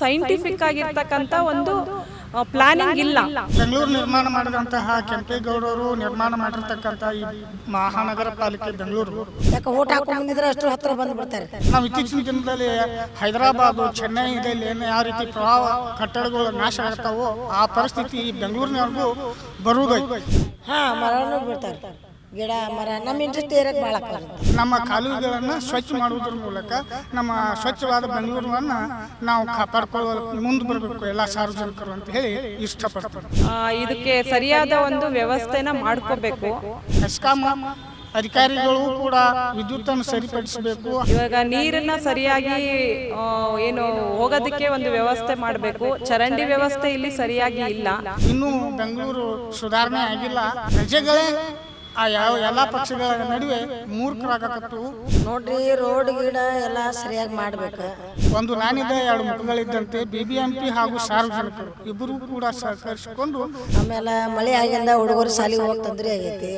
Scientific ಆಗಿರ್ತಕ್ಕಂಥ ಒಂದು planning ಇಲ್ಲ. ಬೆಂಗಳೂರು ನಿರ್ಮಾಣ ಮಾಡಿದಂತಹ ಕೆಂಪೇಗೌಡರು ನಿರ್ಮಾಣ ಮಾಡಿರ್ತಕ್ಕಂಥ ಈ ಮಹಾನಗರ ಪಾಲಿಕೆ ಬೆಂಗಳೂರು. ಯಾಕೆ ಓಟ್ ಹಾಕೊಂಡ್ ಬಂದಿದ್ರೆ ಅಷ್ಟು ಹತ್ರ ಬಂದು ಬಿಡ್ತಾರೆ? ನಾವು ಇತ್ತೀಚಿನ ದಿನದಲ್ಲಿ ಹೈದರಾಬಾದು ಚೆನ್ನೈದಲ್ಲಿ ಏನು ಯಾವ ರೀತಿ ಪ್ರವಾಹ ಕಟ್ಟಡಗಳು ನಾಶ ಆಗ್ತಾವೋ ಆ ಪರಿಸ್ಥಿತಿ ಬೆಂಗಳೂರಿನವರೆಗೂ ಬರುವುದಾಗಿ ಹಾ ಬಿಡ್ತಾರೆ. ಗಿಡ ಮರ ನಮ್ಮ ಇಂಟ್ರೆಸ್ಟ್ ಏರಕ್ಕೆ ಭಾಳ ನಮ್ಮ ಕಾಲುವೆಗಳನ್ನು ಸ್ವಚ್ಛ ಮಾಡುವುದ್ರ ಮೂಲಕ ನಮ್ಮ ಸ್ವಚ್ಛವಾದ ಬೆಂಗಳೂರನ್ನ ನಾವು ಕಾಪಾಡ್ಕೊಳ್ಳೋ ಮುಂದೆ ಬರಬೇಕು. ಎಲ್ಲ ಸಾರ್ವಜನಿಕರು ಅಂತ ಹೇಳಿ ಇಷ್ಟಪಡ್ತಾರೆ ಇದಕ್ಕೆ ಸರಿಯಾದ ಒಂದು ವ್ಯವಸ್ಥೆನ ಮಾಡ್ಕೋಬೇಕು. ಎಸ್ಕಾಂ ಅಧಿಕಾರಿಗಳು ಕೂಡ ವಿದ್ಯುತ್ತನ್ನು ಸರಿಪಡಿಸಬೇಕು. ಇವಾಗ ನೀರನ್ನ ಸರಿಯಾಗಿ ಏನು ಹೋಗೋದಕ್ಕೆ ಒಂದು ವ್ಯವಸ್ಥೆ ಮಾಡಬೇಕು. ಚರಂಡಿ ವ್ಯವಸ್ಥೆ ಇಲ್ಲಿ ಸರಿಯಾಗಿ ಇಲ್ಲ. ಇನ್ನೂ ಬೆಂಗಳೂರು ಸುಧಾರಣೆ ಆಗಿಲ್ಲ. ಪ್ರಜೆಗಳೇ ಆ ಯಾವ ಎಲ್ಲ ಪಕ್ಷಗಳ ನಡುವೆ ಮೂರ್ಖರಾಗಕತ್ತು. ನೋಡ್ರಿ ರೋಡ್ ಗಿಡ ಎಲ್ಲ ಸರಿಯಾಗಿ ಮಾಡ್ಬೇಕು. ಒಂದು ನಾನಿದ್ದ ಎರಡು ಮುಖಗಳಿದ್ದಂತೆ ಬಿಬಿಎಂಪಿ ಹಾಗೂ ಸಾರ್ವಜನಿಕರು ಇಬ್ಬರು ಕೂಡ ಸಹಕರಿಸಿಕೊಂಡು ಆಮೇಲೆ ಮಳೆ ಆಗಿಂದ ಹುಡುಗರು ಶಾಲೆಗೆ ಹೋಗಿ ತೊಂದರೆ ಆಗೈತಿ.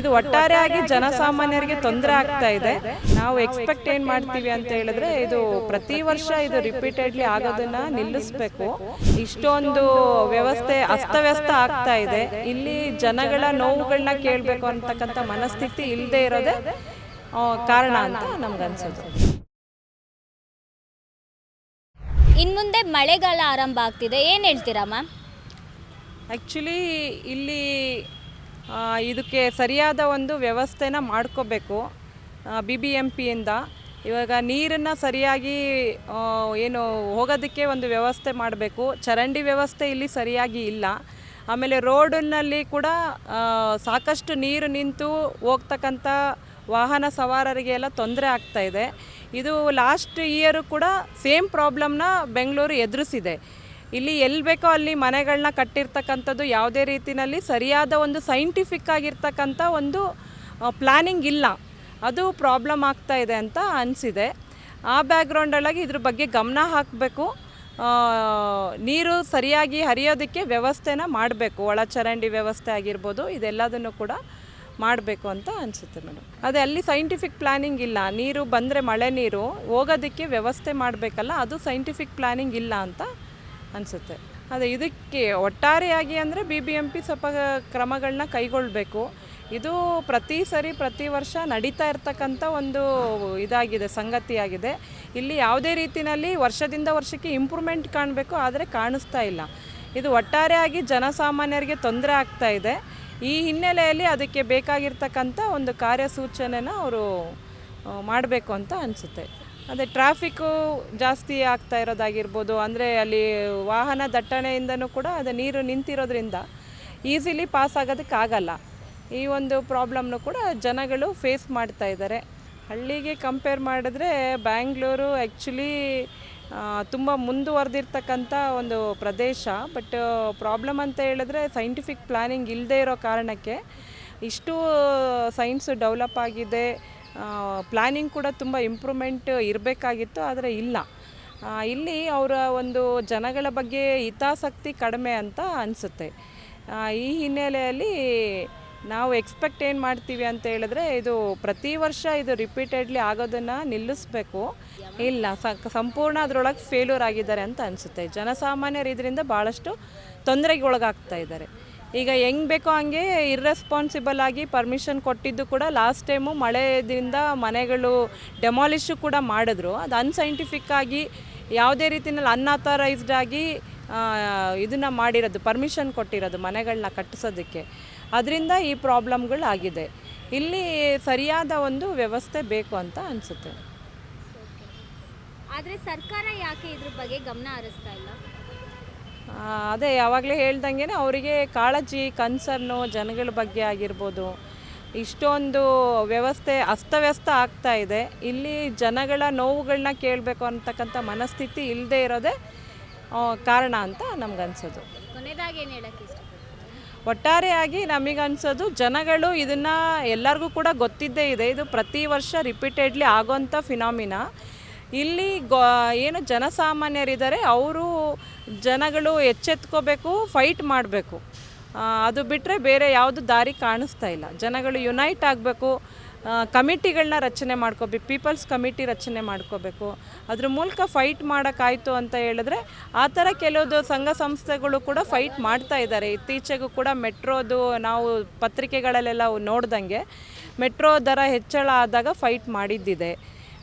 ಇದು ಒಟ್ಟಾರೆಯಾಗಿ ಜನಸಾಮಾನ್ಯರಿಗೆ ತೊಂದರೆ ಆಗ್ತಾ ಇದೆ. ನಾವು ಎಕ್ಸ್ಪೆಕ್ಟ್ ಏನ್ ಮಾಡ್ತೀವಿ ಅಂತ ಹೇಳಿದ್ರೆ ಇದು ಪ್ರತಿ ವರ್ಷ ಇದು ರಿಪೀಟೆಡ್ಲಿ ಆಗೋದನ್ನ ನಿಲ್ಲಿಸ್ಬೇಕು. ಇಷ್ಟೊಂದು ವ್ಯವಸ್ಥೆ ಅಸ್ತವ್ಯಸ್ತ ಆಗ್ತಾ ಇದೆ. ಇಲ್ಲಿ ಜನಗಳ ನೋವುಗಳನ್ನ ಕೇಳಬೇಕು ಅಂತಕ್ಕಂಥ ಮನಸ್ಥಿತಿ ಇಲ್ಲದೆ ಇರೋದೇ ಕಾರಣ ಅಂತ ನಮ್ಗನ್ಸೋದು ಇನ್ನು ಮುಂದೆ ಮಳೆಗಾಲ ಆರಂಭ ಆಗ್ತಿದೆ. ಏನು ಹೇಳ್ತೀರಾ ಮ್ಯಾಮ್? ಆ್ಯಕ್ಚುಲಿ ಇಲ್ಲಿ ಇದಕ್ಕೆ ಸರಿಯಾದ ಒಂದು ವ್ಯವಸ್ಥೆನ ಮಾಡ್ಕೋಬೇಕು ಬಿ ಬಿ ಎಂ ಪಿಯಿಂದ ಇವಾಗ ನೀರನ್ನು ಸರಿಯಾಗಿ ಏನು ಹೋಗೋದಕ್ಕೆ ಒಂದು ವ್ಯವಸ್ಥೆ ಮಾಡಬೇಕು. ಚರಂಡಿ ವ್ಯವಸ್ಥೆ ಇಲ್ಲಿ ಸರಿಯಾಗಿ ಇಲ್ಲ. ಆಮೇಲೆ ರೋಡಿನಲ್ಲಿ ಕೂಡ ಸಾಕಷ್ಟು ನೀರು ನಿಂತು ಹೋಗ್ತಕ್ಕಂಥ ವಾಹನ ಸವಾರರಿಗೆ ಎಲ್ಲ ತೊಂದರೆ ಆಗ್ತಾ ಇದೆ. ಇದು ಲಾಸ್ಟ್ ಇಯರು ಕೂಡ ಸೇಮ್ ಪ್ರಾಬ್ಲಮ್ನ ಬೆಂಗಳೂರು ಎದುರಿಸಿದೆ. ಇಲ್ಲಿ ಎಲ್ಲಿ ಬೇಕೋ ಅಲ್ಲಿ ಮನೆಗಳನ್ನ ಕಟ್ಟಿರ್ತಕ್ಕಂಥದ್ದು ಯಾವುದೇ ರೀತಿಯಲ್ಲಿ ಸರಿಯಾದ ಒಂದು ಸೈಂಟಿಫಿಕ್ ಆಗಿರ್ತಕ್ಕಂಥ ಒಂದು ಪ್ಲ್ಯಾನಿಂಗ್ ಇಲ್ಲ. ಅದು ಪ್ರಾಬ್ಲಮ್ ಆಗ್ತಾ ಇದೆ ಅಂತ ಅನಿಸಿದೆ. ಆ ಬ್ಯಾಕ್ಗ್ರೌಂಡಲ್ಲಾಗಿ ಇದ್ರ ಬಗ್ಗೆ ಗಮನ ಹಾಕಬೇಕು. ನೀರು ಸರಿಯಾಗಿ ಹರಿಯೋದಕ್ಕೆ ವ್ಯವಸ್ಥೆನ ಮಾಡಬೇಕು. ಒಳಚರಂಡಿ ವ್ಯವಸ್ಥೆ ಆಗಿರ್ಬೋದು, ಇದೆಲ್ಲದನ್ನು ಕೂಡ ಮಾಡಬೇಕು ಅಂತ ಅನಿಸುತ್ತೆ ಮೇಡಮ್. ಅದೇ ಅಲ್ಲಿ ಸೈಂಟಿಫಿಕ್ ಪ್ಲ್ಯಾನಿಂಗ್ ಇಲ್ಲ. ನೀರು ಬಂದರೆ ಮಳೆ ನೀರು, ಹೋಗೋದಕ್ಕೆ ವ್ಯವಸ್ಥೆ ಮಾಡಬೇಕಲ್ಲ, ಅದು ಸೈಂಟಿಫಿಕ್ ಪ್ಲಾನಿಂಗ್ ಇಲ್ಲ ಅಂತ ಅನಿಸುತ್ತೆ. ಅದೇ ಇದಕ್ಕೆ ಒಟ್ಟಾರೆಯಾಗಿ ಅಂದರೆ ಬಿ ಬಿ ಎಂ ಪಿ ಸ್ವಲ್ಪ ಕ್ರಮಗಳನ್ನ ಕೈಗೊಳ್ಳಬೇಕು ಇದು ಪ್ರತಿ ಸರಿ, ಪ್ರತಿ ವರ್ಷ ನಡೀತಾ ಇರ್ತಕ್ಕಂಥ ಒಂದು ಇದಾಗಿದೆ, ಸಂಗತಿಯಾಗಿದೆ. ಇಲ್ಲಿ ಯಾವುದೇ ರೀತಿಯಲ್ಲಿ ವರ್ಷದಿಂದ ವರ್ಷಕ್ಕೆ ಇಂಪ್ರೂವ್ಮೆಂಟ್ ಕಾಣಬೇಕು, ಆದರೆ ಕಾಣಿಸ್ತಾ ಇಲ್ಲ. ಇದು ಒಟ್ಟಾರೆಯಾಗಿ ಜನಸಾಮಾನ್ಯರಿಗೆ ತೊಂದರೆ ಆಗ್ತಾ ಇದೆ. ಈ ಹಿನ್ನೆಲೆಯಲ್ಲಿ ಅದಕ್ಕೆ ಬೇಕಾಗಿರ್ತಕ್ಕಂಥ ಒಂದು ಕಾರ್ಯಸೂಚನೆನ ಅವರು ಮಾಡಬೇಕು ಅಂತ ಅನಿಸುತ್ತೆ. ಅದೇ ಟ್ರಾಫಿಕ್ಕು ಜಾಸ್ತಿ ಆಗ್ತಾ ಇರೋದಾಗಿರ್ಬೋದು, ಅಂದರೆ ಅಲ್ಲಿ ವಾಹನ ದಟ್ಟಣೆಯಿಂದನೂ ಕೂಡ ಅದು ನೀರು ನಿಂತಿರೋದ್ರಿಂದ ಈಸಿಲಿ ಪಾಸ್ ಆಗೋದಕ್ಕಾಗಲ್ಲ. ಈ ಒಂದು ಪ್ರಾಬ್ಲಮ್ನು ಕೂಡ ಜನಗಳು ಫೇಸ್ ಮಾಡ್ತಾ ಇದ್ದಾರೆ. ಹಳ್ಳಿಗೆ ಕಂಪೇರ್ ಮಾಡಿದ್ರೆ ಬ್ಯಾಂಗ್ಳೂರು ಆ್ಯಕ್ಚುಲಿ ತುಂಬ ಮುಂದುವರೆದಿರ್ತಕ್ಕಂಥ ಒಂದು ಪ್ರದೇಶ. ಬಟ್ ಪ್ರಾಬ್ಲಮ್ ಅಂತ ಹೇಳಿದ್ರೆ ಸೈಂಟಿಫಿಕ್ ಪ್ಲ್ಯಾನಿಂಗ್ ಇಲ್ಲದೇ ಇರೋ ಕಾರಣಕ್ಕೆ ಇಷ್ಟು ಸೈನ್ಸ್ ಡೆವಲಪ್ ಆಗಿದೆ. ಪ್ಲ್ಯಾನಿಂಗ್ ಕೂಡ ತುಂಬ ಇಂಪ್ರೂವ್ಮೆಂಟ್ ಇರಬೇಕಾಗಿತ್ತು, ಆದರೆ ಇಲ್ಲ. ಇಲ್ಲಿ ಅವರ ಒಂದು ಜನಗಳ ಬಗ್ಗೆ ಹಿತಾಸಕ್ತಿ ಕಡಿಮೆ ಅಂತ ಅನಿಸುತ್ತೆ. ಈ ಹಿನ್ನೆಲೆಯಲ್ಲಿ ನಾವು ಎಕ್ಸ್ಪೆಕ್ಟ್ ಏನು ಮಾಡ್ತೀವಿ ಅಂತ ಹೇಳಿದ್ರೆ ಇದು ಪ್ರತಿ ವರ್ಷ ಇದು ರಿಪೀಟೆಡ್ಲಿ ಆಗೋದನ್ನು ನಿಲ್ಲಿಸ್ಬೇಕು. ಇಲ್ಲ ಸಂಪೂರ್ಣ ಅದರೊಳಗೆ ಫೇಲ್ಯೂರ್ ಆಗಿದ್ದಾರೆ ಅಂತ ಅನಿಸುತ್ತೆ. ಜನಸಾಮಾನ್ಯರು ಇದರಿಂದ ಭಾಳಷ್ಟು ತೊಂದರೆಗೆ ಒಳಗಾಗ್ತಾ ಇದ್ದಾರೆ. ಈಗ ಹೆಂಗೆ ಬೇಕೋ ಹಂಗೆ ಇರ್ರೆಸ್ಪಾನ್ಸಿಬಲ್ ಆಗಿ ಪರ್ಮಿಷನ್ ಕೊಟ್ಟಿದ್ದು ಕೂಡ ಲಾಸ್ಟ್ ಟೈಮು ಮಳೆದಿಂದ ಮನೆಗಳು ಡೆಮಾಲಿಶು ಕೂಡ ಮಾಡಿದ್ರು. ಅದು ಅನ್ಸೈಂಟಿಫಿಕ್ ಆಗಿ ಯಾವುದೇ ರೀತಿಯಲ್ಲಿ ಅನ್ಆಥರೈಸ್ಡ್ ಆಗಿ ಇದನ್ನು ಮಾಡಿರೋದು ಪರ್ಮಿಷನ್ ಕೊಟ್ಟಿರೋದು ಮನೆಗಳನ್ನ ಕಟ್ಟಿಸೋದಕ್ಕೆ. ಅದರಿಂದ ಈ ಪ್ರಾಬ್ಲಮ್ಗಳು ಆಗಿದೆ ಇಲ್ಲಿ ಸರಿಯಾದ ಒಂದು ವ್ಯವಸ್ಥೆ ಬೇಕು ಅಂತ ಅನಿಸುತ್ತೆ. ಆದರೆ ಸರ್ಕಾರ ಯಾಕೆ ಇದ್ರ ಬಗ್ಗೆ ಗಮನ ಹರಿಸ್ತಾ ಇಲ್ಲ? ಅದೇ ಯಾವಾಗಲೇ ಹೇಳ್ದಂಗೆ ಅವರಿಗೆ ಕಾಳಜಿ ಕನ್ಸರ್ನು ಜನಗಳ ಬಗ್ಗೆ ಆಗಿರ್ಬೋದು. ಇಷ್ಟೊಂದು ವ್ಯವಸ್ಥೆ ಅಸ್ತವ್ಯಸ್ತ ಆಗ್ತಾ ಇದೆ. ಇಲ್ಲಿ ಜನಗಳ ನೋವುಗಳನ್ನ ಕೇಳಬೇಕು ಅಂತಕ್ಕಂಥ ಮನಸ್ಥಿತಿ ಇಲ್ಲದೆ ಇರೋದೇ ಕಾರಣ ಅಂತ ನಮ್ಗನ್ಸೋದು. ಏನು ಹೇಳಕ್ಕೆ ಒಟ್ಟಾರೆಯಾಗಿ ನಮಗನ್ಸೋದು ಜನಗಳು ಇದನ್ನು ಎಲ್ಲರಿಗೂ ಕೂಡ ಗೊತ್ತಿದ್ದೇ ಇದೆ. ಇದು ಪ್ರತಿ ವರ್ಷ ರಿಪೀಟೆಡ್ಲಿ ಆಗೋಂಥ ಫಿನಾಮಿನ ಇಲ್ಲಿ ಗೊ ಏನು ಜನಸಾಮಾನ್ಯರಿದ್ದಾರೆ ಅವರು ಜನಗಳು ಎಚ್ಚೆತ್ಕೋಬೇಕು ಫೈಟ್ ಮಾಡಬೇಕು. ಅದು ಬಿಟ್ಟರೆ ಬೇರೆ ಯಾವುದು ದಾರಿ ಕಾಣಿಸ್ತಾ ಇಲ್ಲ. ಜನಗಳು ಯುನೈಟ್ ಆಗಬೇಕು ಕಮಿಟಿಗಳನ್ನ ರಚನೆ ಮಾಡ್ಕೋಬೇಕು ಪೀಪಲ್ಸ್ ಕಮಿಟಿ ರಚನೆ ಮಾಡ್ಕೋಬೇಕು. ಅದ್ರ ಮೂಲಕ ಫೈಟ್ ಮಾಡೋಕ್ಕಾಯಿತು ಅಂತ ಹೇಳಿದ್ರೆ ಆ ಥರ ಕೆಲವೊಂದು ಸಂಘ ಸಂಸ್ಥೆಗಳು ಕೂಡ ಫೈಟ್ ಮಾಡ್ತಾ ಇದ್ದಾರೆ. ಇತ್ತೀಚೆಗೂ ಕೂಡ ಮೆಟ್ರೋದು ನಾವು ಪತ್ರಿಕೆಗಳಲ್ಲೆಲ್ಲ ನೋಡ್ದಂಗೆ ಮೆಟ್ರೋ ದರ ಹೆಚ್ಚಳ ಆದಾಗ ಫೈಟ್ ಮಾಡಿದ್ದಿದೆ.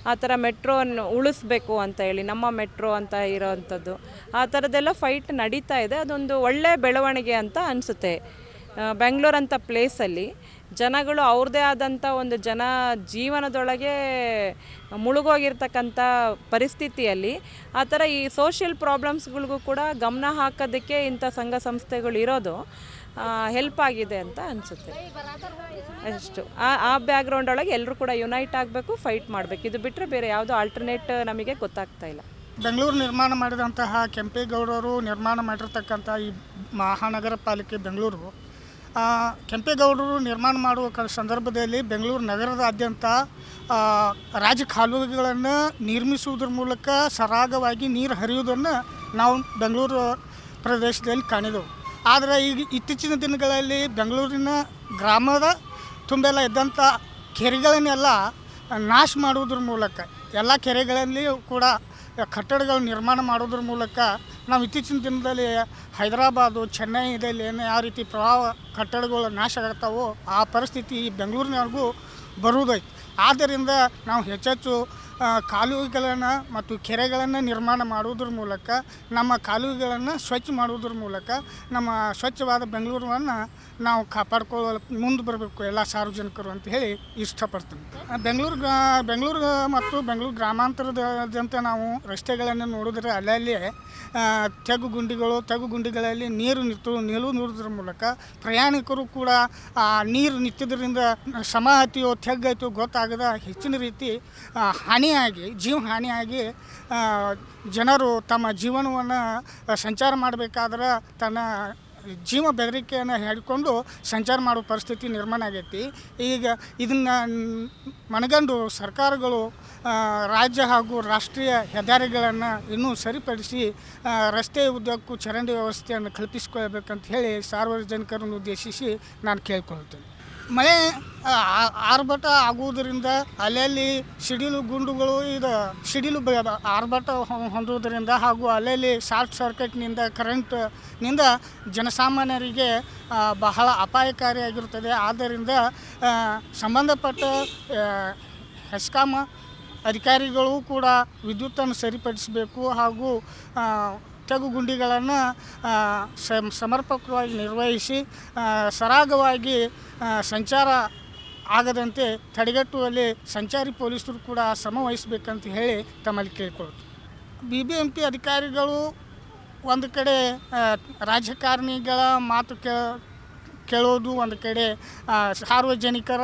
ಆ ಥರ ಮೆಟ್ರೋವನ್ನು ಉಳಿಸ್ಬೇಕು ಅಂತ ಹೇಳಿ, ನಮ್ಮ ಮೆಟ್ರೋ ಅಂತ ಇರೋವಂಥದ್ದು. ಆ ಥರದ್ದೆಲ್ಲ ಫೈಟ್ ನಡೀತಾ ಇದೆ. ಅದೊಂದು ಒಳ್ಳೆಯ ಬೆಳವಣಿಗೆ ಅಂತ ಅನಿಸುತ್ತೆ. ಬೆಂಗಳೂರು ಅಂತ ಪ್ಲೇಸಲ್ಲಿ ಜನಗಳು ಅವ್ರದ್ದೇ ಆದಂಥ ಒಂದು ಜನ ಜೀವನದೊಳಗೆ ಮುಳುಗೋಗಿರ್ತಕ್ಕಂಥ ಪರಿಸ್ಥಿತಿಯಲ್ಲಿ ಆ ಥರ ಈ ಸೋಷಿಯಲ್ ಪ್ರಾಬ್ಲಮ್ಸ್ಗಳಿಗೂ ಕೂಡ ಗಮನ ಹಾಕೋದಕ್ಕೆ ಇಂಥ ಸಂಘ ಸಂಸ್ಥೆಗಳು ಇರೋದು. ಹೆಲ್ಪ್ ಆಗಿದೆ ಅಂತ ಅನಿಸುತ್ತೆ. ಅಷ್ಟು. ಆ ಆ ಬ್ಯಾಕ್ಗ್ರೌಂಡ್ ಒಳಗೆ ಎಲ್ಲರೂ ಕೂಡ ಯುನೈಟ್ ಆಗಬೇಕು ಫೈಟ್ ಮಾಡಬೇಕು. ಇದು ಬಿಟ್ಟರೆ ಬೇರೆ ಯಾವುದೋ ಆಲ್ಟರ್ನೇಟ್ ನಮಗೆ ಗೊತ್ತಾಗ್ತಾ ಇಲ್ಲ. ಬೆಂಗಳೂರು ನಿರ್ಮಾಣ ಮಾಡಿದಂತಹ ಕೆಂಪೇಗೌಡರು ನಿರ್ಮಾಣ ಮಾಡಿರ್ತಕ್ಕಂಥ ಈ ಮಹಾನಗರ ಪಾಲಿಕೆ ಬೆಂಗಳೂರು ಕೆಂಪೇಗೌಡರು ನಿರ್ಮಾಣ ಮಾಡುವ ಸಂದರ್ಭದಲ್ಲಿ ಬೆಂಗಳೂರು ನಗರದಾದ್ಯಂತ ರಾಜ ಕಾಲುವೆಗಳನ್ನು ನಿರ್ಮಿಸುವುದರ ಮೂಲಕ ಸರಾಗವಾಗಿ ನೀರು ಹರಿಯುವುದನ್ನು ನಾವು ಬೆಂಗಳೂರು ಪ್ರದೇಶದಲ್ಲಿ ಕಾಣಿದೆವು. ಆದರೆ ಈಗ ಇತ್ತೀಚಿನ ದಿನಗಳಲ್ಲಿ ಬೆಂಗಳೂರಿನ ಗ್ರಾಮದ ತುಂಬೆಲ್ಲ ಇದ್ದಂಥ ಕೆರೆಗಳನ್ನೆಲ್ಲ ನಾಶ ಮಾಡುವುದ್ರ ಮೂಲಕ, ಎಲ್ಲ ಕೆರೆಗಳಲ್ಲಿಯೂ ಕೂಡ ಕಟ್ಟಡಗಳು ನಿರ್ಮಾಣ ಮಾಡೋದ್ರ ಮೂಲಕ ನಾವು ಇತ್ತೀಚಿನ ದಿನದಲ್ಲಿ ಹೈದರಾಬಾದು ಚೆನ್ನೈದಲ್ಲಿ ಏನು ಯಾವ ರೀತಿ ಪ್ರವಾಹ ಕಟ್ಟಡಗಳು ನಾಶ ಆಗ್ತಾವೋ ಆ ಪರಿಸ್ಥಿತಿ ಬೆಂಗಳೂರಿನವರೆಗೂ ಬರುವುದೈತೆ. ಆದ್ದರಿಂದ ನಾವು ಹೆಚ್ಚೆಚ್ಚು ಕಾಲುವೆಗಳನ್ನು ಮತ್ತು ಕೆರೆಗಳನ್ನು ನಿರ್ಮಾಣ ಮಾಡುವುದ್ರ ಮೂಲಕ ನಮ್ಮ ಕಾಲುವೆಗಳನ್ನು ಸ್ವಚ್ಛ ಮಾಡುವುದ್ರ ಮೂಲಕ ನಮ್ಮ ಸ್ವಚ್ಛವಾದ ಬೆಂಗಳೂರನ್ನು ನಾವು ಕಾಪಾಡ್ಕೊಳ್ಳ ಮುಂದೆ ಬರಬೇಕು ಎಲ್ಲ ಸಾರ್ವಜನಿಕರು ಅಂತ ಹೇಳಿ ಇಷ್ಟಪಡ್ತೀನಿ. ಬೆಂಗಳೂರು ಬೆಂಗಳೂರು ಮತ್ತು ಬೆಂಗಳೂರು ಗ್ರಾಮಾಂತರದಾದ್ಯಂತ ನಾವು ರಸ್ತೆಗಳನ್ನು ನೋಡಿದ್ರೆ ಅಲ್ಲಲ್ಲಿ ತೆಗು ಗುಂಡಿಗಳು ತೆಗು ಗುಂಡಿಗಳಲ್ಲಿ ನೀರು ನಿಂತು ನಿಲು ನೋಡೋದ್ರ ಮೂಲಕ ಪ್ರಯಾಣಿಕರು ಕೂಡ ಆ ನೀರು ನಿಂತಿದ್ದರಿಂದ ಶ್ರಮ ಹತ್ತಿಯೋ ತೆಗ್ಗಾಯ್ತು ಗೊತ್ತಾಗದ ಹೆಚ್ಚಿನ ರೀತಿ ಆ, ಹಾನಿಯಾಗಿ, ಜೀವ ಹಾನಿಯಾಗಿ ಜನರು ತಮ್ಮ ಜೀವನವನ್ನು ಸಂಚಾರ ಮಾಡಬೇಕಾದ್ರೆ ತನ್ನ ಜೀವ ಬೆದರಿಕೆಯನ್ನು ಹೇಳಿಕೊಂಡು ಸಂಚಾರ ಮಾಡೋ ಪರಿಸ್ಥಿತಿ ನಿರ್ಮಾಣ ಆಗೈತಿ. ಈಗ ಇದನ್ನು ಮನಗಂಡು ಸರ್ಕಾರಗಳು ರಾಜ್ಯ ಹಾಗೂ ರಾಷ್ಟ್ರೀಯ ಹೆದ್ದಾರಿಗಳನ್ನು ಇನ್ನೂ ಸರಿಪಡಿಸಿ ರಸ್ತೆ ಉದ್ದಕ್ಕೂ ಚರಂಡಿ ವ್ಯವಸ್ಥೆಯನ್ನು ಕಲ್ಪಿಸಿಕೊಳ್ಬೇಕಂತ ಹೇಳಿ ಸಾರ್ವಜನಿಕರನ್ನು ಉದ್ದೇಶಿಸಿ ನಾನು ಕೇಳ್ಕೊಳ್ತೇನೆ. ಮಳೆ ಆರ್ಭಟ ಆಗುವುದರಿಂದ ಅಲ್ಲಲ್ಲಿ ಸಿಡಿಲು ಗುಂಡುಗಳು ಇದು, ಸಿಡಿಲು ಆರ್ಭಟ ಹೊಂದುವುದರಿಂದ ಹಾಗೂ ಅಲ್ಲಲ್ಲಿ ಶಾರ್ಟ್ ಸರ್ಕ್ಯೂಟ್ನಿಂದ, ಕರೆಂಟ್ನಿಂದ ಜನಸಾಮಾನ್ಯರಿಗೆ ಬಹಳ ಅಪಾಯಕಾರಿಯಾಗಿರುತ್ತದೆ. ಆದ್ದರಿಂದ ಸಂಬಂಧಪಟ್ಟ ಹೆಸ್ಕಾಮ ಅಧಿಕಾರಿಗಳು ಕೂಡ ವಿದ್ಯುತ್ತನ್ನು ಸರಿಪಡಿಸಬೇಕು ಹಾಗೂ ತೆಗು ಗುಂಡಿಗಳನ್ನು ಸಮರ್ಪಕವಾಗಿ ನಿರ್ವಹಿಸಿ ಸರಾಗವಾಗಿ ಸಂಚಾರ ಆಗದಂತೆ ತಡೆಗಟ್ಟುವಲ್ಲಿ ಸಂಚಾರಿ ಪೊಲೀಸರು ಕೂಡ ಶ್ರಮ ವಹಿಸಬೇಕಂತ ಹೇಳಿ ತಮ್ಮಲ್ಲಿ ಕೇಳ್ಕೊಳ್ತು. ಬಿ ಬಿ ಎಂ ಪಿ ಅಧಿಕಾರಿಗಳು ಒಂದು ಕಡೆ ರಾಜಕಾರಣಿಗಳ ಮಾತು ಕೇ ಕೇಳೋದು, ಒಂದು ಕಡೆ ಸಾರ್ವಜನಿಕರ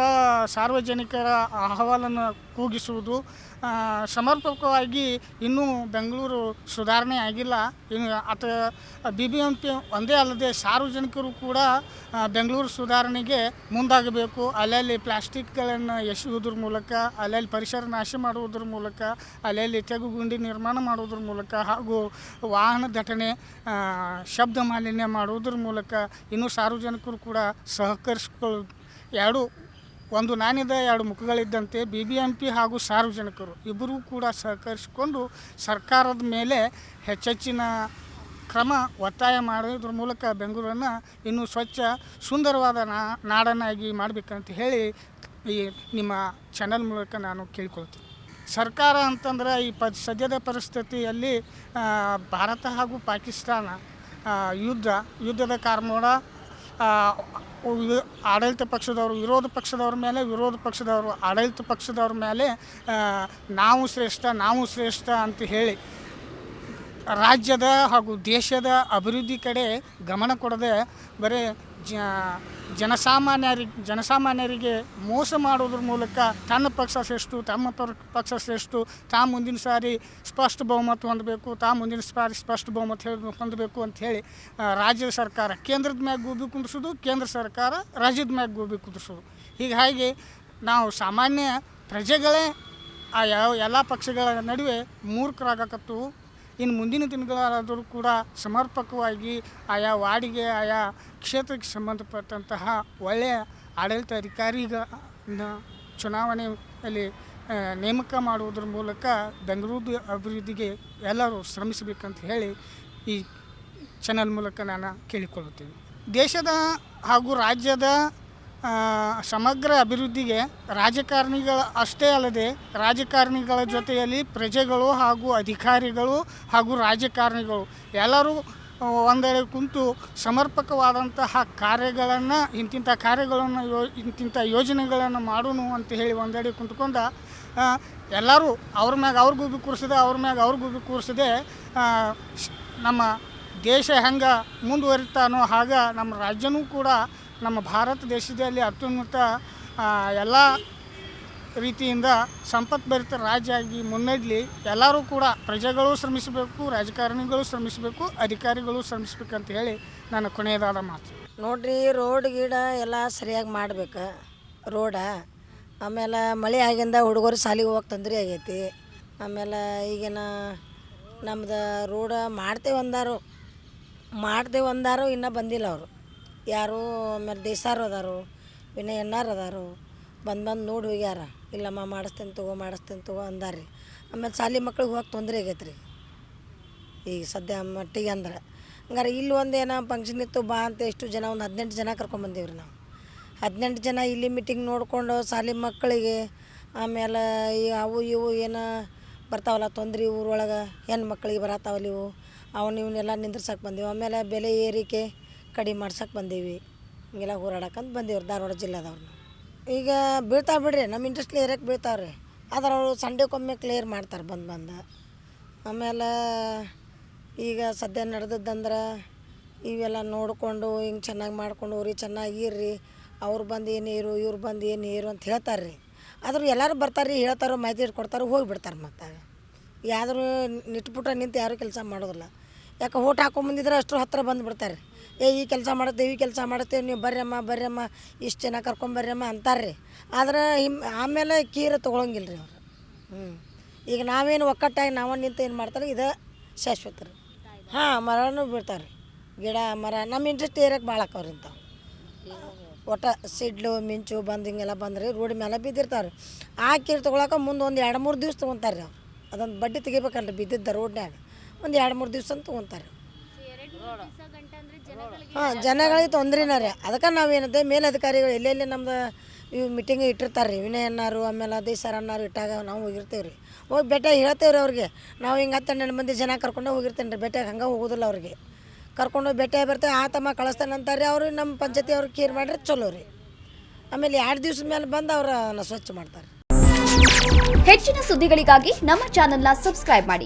ಸಾರ್ವಜನಿಕರ ಅಹವಾಲನ್ನು ಕೂಗಿಸುವುದು ಸಮರ್ಪಕವಾಗಿ ಇನ್ನೂ ಬೆಂಗಳೂರು ಸುಧಾರಣೆ ಆಗಿಲ್ಲ. ಇನ್ನು ಅಥವಾ ಬಿ ಬಿ ಎಂ ಪಿ ಒಂದೇ ಅಲ್ಲದೆ ಸಾರ್ವಜನಿಕರು ಕೂಡ ಬೆಂಗಳೂರು ಸುಧಾರಣೆಗೆ ಮುಂದಾಗಬೇಕು. ಅಲ್ಲಲ್ಲಿ ಪ್ಲಾಸ್ಟಿಕ್ಗಳನ್ನು ಎಸೆಯುವುದ್ರ ಮೂಲಕ, ಅಲ್ಲಲ್ಲಿ ಪರಿಸರ ನಾಶ ಮಾಡುವುದ್ರ ಮೂಲಕ, ಅಲ್ಲಲ್ಲಿ ತೆಗುಗುಂಡಿ ನಿರ್ಮಾಣ ಮಾಡುವುದ್ರ ಮೂಲಕ ಹಾಗೂ ವಾಹನ ದಟ್ಟಣೆ ಶಬ್ದ ಮಾಲಿನ್ಯ ಮಾಡುವುದ್ರ ಮೂಲಕ ಇನ್ನೂ ಸಾರ್ವಜನಿಕರು ಕೂಡ ಸಹಕರಿಸ್ಕೊಳ್ಳೋ ಎರಡು ಒಂದು ನಾಣ್ಯದ ಎರಡು ಮುಖಗಳಿದ್ದಂತೆ ಬಿ ಬಿ ಎಂ ಪಿ ಹಾಗೂ ಸಾರ್ವಜನಿಕರು ಇಬ್ಬರೂ ಕೂಡ ಸಹಕರಿಸಿಕೊಂಡು ಸರ್ಕಾರದ ಮೇಲೆ ಹೆಚ್ಚೆಚ್ಚಿನ ಕ್ರಮ ಒತ್ತಾಯ ಮಾಡೋದ್ರ ಮೂಲಕ ಬೆಂಗಳೂರನ್ನು ಇನ್ನೂ ಸ್ವಚ್ಛ, ಸುಂದರವಾದ ನಾಡನ್ನಾಗಿ ಮಾಡಬೇಕಂತ ಹೇಳಿ ಈ ನಿಮ್ಮ ಚಾನಲ್ ಮೂಲಕ ನಾನು ಕೇಳ್ಕೊಳ್ತೀನಿ. ಸರ್ಕಾರ ಅಂತಂದ್ರೆ ಈ ಪ ಸದ್ಯದ ಪರಿಸ್ಥಿತಿಯಲ್ಲಿ ಭಾರತ ಹಾಗೂ ಪಾಕಿಸ್ತಾನ ಯುದ್ಧ, ಯುದ್ಧದ ವಿ- ಆಡಳಿತ ಪಕ್ಷದವರು, ವಿರೋಧ ಪಕ್ಷದವ್ರ ಮೇಲೆ, ವಿರೋಧ ಪಕ್ಷದವರು, ಆಡಳಿತ ಪಕ್ಷದವ್ರ ಮೇಲೆ ನಾವು ಶ್ರೇಷ್ಠ ನಾವು ಶ್ರೇಷ್ಠ ಅಂತ ಹೇಳಿ ರಾಜ್ಯದ ಹಾಗೂ ದೇಶದ ಅಭಿವೃದ್ಧಿ ಕಡೆ ಗಮನ ಕೊಡದೆ ಬರೀ ಜ ಜನಸಾಮಾನ್ಯರಿಗೆ ಜನಸಾಮಾನ್ಯರಿಗೆ ಮೋಸ ಮಾಡೋದ್ರ ಮೂಲಕ ತನ್ನ ಪಕ್ಷ ಶ್ರೇಷ್ಠ, ತಮ್ಮ ಪಕ್ಷ ಶ್ರೇಷ್ಠ, ತಾ ಮುಂದಿನ ಸಾರಿ ಸ್ಪಷ್ಟ ಬಹುಮತ ಹೊಂದಬೇಕು, ತಾ ಮುಂದಿನ ಸಾರಿ ಸ್ಪಷ್ಟ ಬಹುಮತ ಹೊಂದಬೇಕು ಅಂತ ಹೇಳಿ ರಾಜ್ಯ ಸರ್ಕಾರ ಕೇಂದ್ರದ ಮ್ಯಾಗ ಗೋಬಿ ಕುಂದಿಸೋದು ಕೇಂದ್ರ ಸರ್ಕಾರ ರಾಜ್ಯದ ಮ್ಯಾಗ ಗೋಬಿ ಕುಂದಿಸೋದು ಹೀಗಾಗಿ ನಾವು ಸಾಮಾನ್ಯ ಪ್ರಜೆಗಳೇ, ಆ, ಯಾವ ಎಲ್ಲ ಪಕ್ಷಗಳ ನಡುವೆ ಮೂರ್ಖರಾಗಕತ್ತು ಇನ್ನು ಮುಂದಿನ ದಿನಗಳಾದರೂ ಕೂಡ ಸಮರ್ಪಕವಾಗಿ ಆಯಾ ವಾರ್ಡಿಗೆ, ಆಯಾ ಕ್ಷೇತ್ರಕ್ಕೆ ಸಂಬಂಧಪಟ್ಟಂತಹ ಒಳ್ಳೆಯ ಆಡಳಿತ ಅಧಿಕಾರಿಗ ಚುನಾವಣೆಯಲ್ಲಿ ನೇಮಕ ಮಾಡುವುದರ ಮೂಲಕ ಬೆಂಗಳೂರು ಅಭಿವೃದ್ಧಿಗೆ ಎಲ್ಲರೂ ಶ್ರಮಿಸಬೇಕಂತ ಹೇಳಿ ಈ ಚಾನಲ್ ಮೂಲಕ ನಾನು ಕೇಳಿಕೊಳ್ಳುತ್ತೇನೆ. ದೇಶದ ಹಾಗೂ ರಾಜ್ಯದ ಸಮಗ್ರ ಅಭಿವೃದ್ಧಿಗೆ ರಾಜಕಾರಣಿಗಳ ಅಷ್ಟೇ ಅಲ್ಲದೆ ರಾಜಕಾರಣಿಗಳ ಜೊತೆಯಲ್ಲಿ ಪ್ರಜೆಗಳು ಹಾಗೂ ಅಧಿಕಾರಿಗಳು ಹಾಗೂ ರಾಜಕಾರಣಿಗಳು ಎಲ್ಲರೂ ಒಂದೆಡೆ ಕುಂತು ಸಮರ್ಪಕವಾದಂತಹ ಕಾರ್ಯಗಳನ್ನು ಇಂತಿಂಥ ಕಾರ್ಯಗಳನ್ನು ಯೋ ಇಂತಿಂಥ ಯೋಜನೆಗಳನ್ನು ಮಾಡೋಣ ಅಂತ ಹೇಳಿ ಒಂದೆಡೆ ಕುಂತ್ಕೊಂಡ ಎಲ್ಲರೂ ಅವ್ರ ಮ್ಯಾಗ ಅವ್ರಿಗೂ ಬಿ ಕೂರಿಸಿದೆ, ಅವ್ರ ಮ್ಯಾಗ ಅವ್ರಿಗೂ ಬಿ ಕೂರಿಸಿದೆ ನಮ್ಮ ದೇಶ ಹೆಂಗೆ ಮುಂದುವರಿತಾನೋ ಹಾಗೆ ನಮ್ಮ ರಾಜ್ಯನೂ ಕೂಡ ನಮ್ಮ ಭಾರತ ದೇಶದಲ್ಲಿ ಅತ್ಯುನ್ನತ ಎಲ್ಲ ರೀತಿಯಿಂದ ಸಂಪತ್ಭರಿತ ರಾಜ್ಯ ಆಗಿ ಮುನ್ನಡಲಿ ಎಲ್ಲರೂ ಕೂಡ ಪ್ರಜೆಗಳು ಶ್ರಮಿಸಬೇಕು, ರಾಜಕಾರಣಿಗಳು ಶ್ರಮಿಸಬೇಕು, ಅಧಿಕಾರಿಗಳು ಶ್ರಮಿಸಬೇಕಂತ ಹೇಳಿ ನನ್ನ ಕೊನೆಯದಾದ ಮಾತು. ನೋಡ್ರಿ ರೋಡ್ ಗೀಡ ಎಲ್ಲ ಸರಿಯಾಗಿ ಮಾಡ್ಬೇಕು, ರೋಡ. ಆಮೇಲೆ ಮಳೆ ಆಗಿಂದ ಹುಡುಗರು ಶಾಲಿಗೆ ಹೋಗಕ್ಕೆ ತೊಂದರೆ ಆಗೈತಿ. ಆಮೇಲೆ ಈಗಿನ ನಮ್ದು ರೋಡ ಮಾಡ್ತೇವೆ ಅಂದಾರು ಮಾಡ್ತೇವೆ ಅಂದಾರು ಇನ್ನೂ ಬಂದಿಲ್ಲ ಅವರು. ಯಾರು ಆಮೇಲೆ ದೇಸಾರು ಅದಾರು, ವಿನಯ್ ಎನ್ನಾರು ಅದಾರು, ಬಂದು ಬಂದು ನೋಡಿ ಹೋಗ್ಯಾರ. ಇಲ್ಲಮ್ಮ ಮಾಡಿಸ್ತೇನೆ ತಗೋ ಮಾಡಿಸ್ತೇನೆ ತಗೋ ಅಂದಾರ್ರಿ. ಆಮೇಲೆ ಶಾಲೆ ಮಕ್ಳಿಗೆ ಹೋಗಕ್ಕೆ ತೊಂದರೆ ಆಗೈತೆ ರೀ ಈಗ ಸದ್ಯ ಮಟ್ಟಿಗೆ ಅಂದ್ರೆ. ಹಂಗಾರೆ ಇಲ್ಲಿ ಒಂದು ಏನೋ ಫಂಕ್ಷನ್ ಇತ್ತು, ಬಾ ಅಂತ ಎಷ್ಟು ಜನ, ಒಂದು ಹದಿನೆಂಟು ಜನ ಕರ್ಕೊಂಬಂದೀವಿ ರೀ ನಾವು. ಹದಿನೆಂಟು ಜನ ಇಲ್ಲಿ ಮೀಟಿಂಗ್ ನೋಡಿಕೊಂಡು ಶಾಲೆ ಮಕ್ಕಳಿಗೆ ಆಮೇಲೆ ಈ ಅವು ಇವು ಏನು ಬರ್ತಾವಲ್ಲ, ತೊಂದರೆ ಊರೊಳಗೆ ಹೆಣ್ಣು ಮಕ್ಕಳಿಗೆ ಬರತ್ತಾವಲ್ಲ ಇವು. ಅವನ್ನ ಇವನ್ನೆಲ್ಲ ನಿಂದ್ರಸಕ್ಕೆ ಬಂದೀವಿ. ಆಮೇಲೆ ಬೆಲೆ ಏರಿಕೆ ಕಡಿಮೆ ಮಾಡ್ಸಕ್ಕೆ ಬಂದೀವಿ. ಹಿಂಗೆಲ್ಲ ಹೋರಾಡಕ್ಕಂತ ಬಂದೀವಿ ರೀ ಧಾರವಾಡ ಜಿಲ್ಲೆದವ್ರು ಈಗ ಬೀಳ್ತಾವೆ ಬಿಡ್ರಿ ನಮ್ಮ ಇಂಡಸ್ಟ್ರಿ ಏರಿಯಾಕ್ಕೆ ಬೀಳ್ತಾವೆ ರೀ ಆದ್ರೆ ಅವರು ಸಂಡೇಕೊಮ್ಮೆ ಕ್ಲಿಯರ್ ಮಾಡ್ತಾರೆ ಬಂದು ಬಂದು. ಆಮೇಲೆ ಈಗ ಸದ್ಯ ನಡೆದದ್ದಂದ್ರೆ ಇವೆಲ್ಲ ನೋಡಿಕೊಂಡು ಹಿಂಗೆ ಚೆನ್ನಾಗಿ ಮಾಡ್ಕೊಂಡು ರೀ ಚೆನ್ನಾಗಿ ಇರ್ರಿ, ಅವ್ರು ಬಂದು ಏನು ಇರು ಇವ್ರು ಬಂದು ಏನು ಇರು ಅಂತ ಹೇಳ್ತಾರೆ ರೀ ಆದರೂ ಎಲ್ಲರೂ ಬರ್ತಾರೆ ರೀ ಹೇಳ್ತಾರೋ ಮಾಹಿತಿ ಹೋಗಿ ಹೋಗಿಬಿಡ್ತಾರೆ ಮತ್ತೆ. ಯಾವ್ದಾರು ನಿಟ್ಬಿಟ್ರೆ ನಿಂತು ಯಾರೂ ಕೆಲಸ ಮಾಡೋದಿಲ್ಲ. ಯಾಕೆ ಓಟ್ ಹಾಕೊಂಬಂದಿದ್ರೆ ಅಷ್ಟರ ಹತ್ತಿರ ಬಂದುಬಿಡ್ತಾರೆ ಏ, ಈ ಕೆಲಸ ಮಾಡುತ್ತೆ, ಈ ಕೆಲಸ ಮಾಡುತ್ತೆ, ನೀವು ಬರ್ರಮ್ಮ ಬರ್ರಮ್ಮ, ಇಷ್ಟು ಜನ ಕರ್ಕೊಂಬರ್ರಮ್ಮ ಅಂತಾರೆ ಆದ್ರೆ ಹಿಮ್, ಆಮೇಲೆ ಕೀರ ತೊಗೊಳಂಗಿಲ್ಲ ರೀ ಅವ್ರು. ಹ್ಞೂ ಈಗ ನಾವೇನು ಒಕ್ಕಟ್ಟಾಗಿ ನಾವು ನಿಂತು ಏನು ಮಾಡ್ತಾರೆ, ಇದು ಶಾಶ್ವತ ರೀ ಹಾಂ, ಮರನೂ ಬಿಡ್ತಾರೆ ಗಿಡ, ಮರ ನಮ್ಮ ಇಂಟ್ರೆಸ್ಟ್ ಏರಿಯಾಕ್ಕೆ ಭಾಳ ಆಕವ್ರಿ ಇಂಥವು. ಒಟ್ಟು ಸಿಡ್ಲು, ಮಿಂಚು, ಬಂದು ಹಿಂಗೆಲ್ಲ ಬಂದ್ರಿ ರೋಡ್ ಮೇಲೆ ಬಿದ್ದಿರ್ತಾರೆ ಆ ಕೀರು ತೊಗೊಳಕ್ಕೆ ಮುಂದೆ ಒಂದು ಎರಡು ಮೂರು ದಿವ್ಸ ತೊಗೊತಾರೆ ಅವ್ರು. ಅದೊಂದು ಬಡ್ಡಿ ತೆಗಿಬೇಕಲ್ರಿ ಬಿದ್ದಿದ್ದ ರೋಡ್ನ್ಯಾಗ. ಒಂದು ಎರಡು ಮೂರು ದಿವ್ಸ ಅಂತ ತೊಗೊತಾರೆ ಹಾಂ, ಜನಗಳಿಗೆ ತೊಂದ್ರೆನ ರೀ. ಅದಕ್ಕೆ ನಾವೇನದೆ ಮೇಲಧಿಕಾರಿಗಳು ಎಲ್ಲೆಲ್ಲಿ ನಮ್ದು ಇವು ಮೀಟಿಂಗ್ ಇಟ್ಟಿರ್ತಾರೆ ರೀ ವಿನಯ್ ಅನ್ನಾರು ಆಮೇಲೆ ಅದೇ ಸರ್ ಅನ್ನಾರು ಇಟ್ಟಾಗ ನಾವು ಹೋಗಿರ್ತೇವೆ ರೀ. ಹೋಗಿ ಬೆಟ್ಟ ಹೇಳ್ತೇವೆ ರೀ ಅವ್ರಿಗೆ, ನಾವು ಹಿಂಗೆ ಹನ್ನೆರಡು ಮಂದಿ ಜನ ಕರ್ಕೊಂಡು ಹೋಗಿರ್ತೇನೆ ರೀ, ಭೇಟಿಯಾಗಿ ಹಂಗೆ ಹೋಗೋದಿಲ್ಲ ಅವ್ರಿಗೆ. ಕರ್ಕೊಂಡೋಗಿ ಭೇಟಿಯಾಗಿ ಬರ್ತೇವೆ ಆ ತಮ್ಮ ಕಳಿಸ್ತಾನೆ ಅಂತಾರೆ ರೀ ಅವರು ನಮ್ಮ ಪಂಚಾಯತಿ ಅವ್ರಿಗೆ ಕೇರ್ ಮಾಡ್ರೆ ಚಲೋ ರೀ. ಆಮೇಲೆ ಎರಡು ದಿವ್ಸದ ಮೇಲೆ ಬಂದು ಅವ್ರನ್ನ ಸ್ವಚ್ಛ ಮಾಡ್ತಾರೆ ಹೆಚ್ಚಿನ ಸುದ್ದಿಗಳಿಗಾಗಿ ನಮ್ಮ ಚಾನೆಲ್ನ ಸಬ್ಸ್ಕ್ರೈಬ್ ಮಾಡಿ.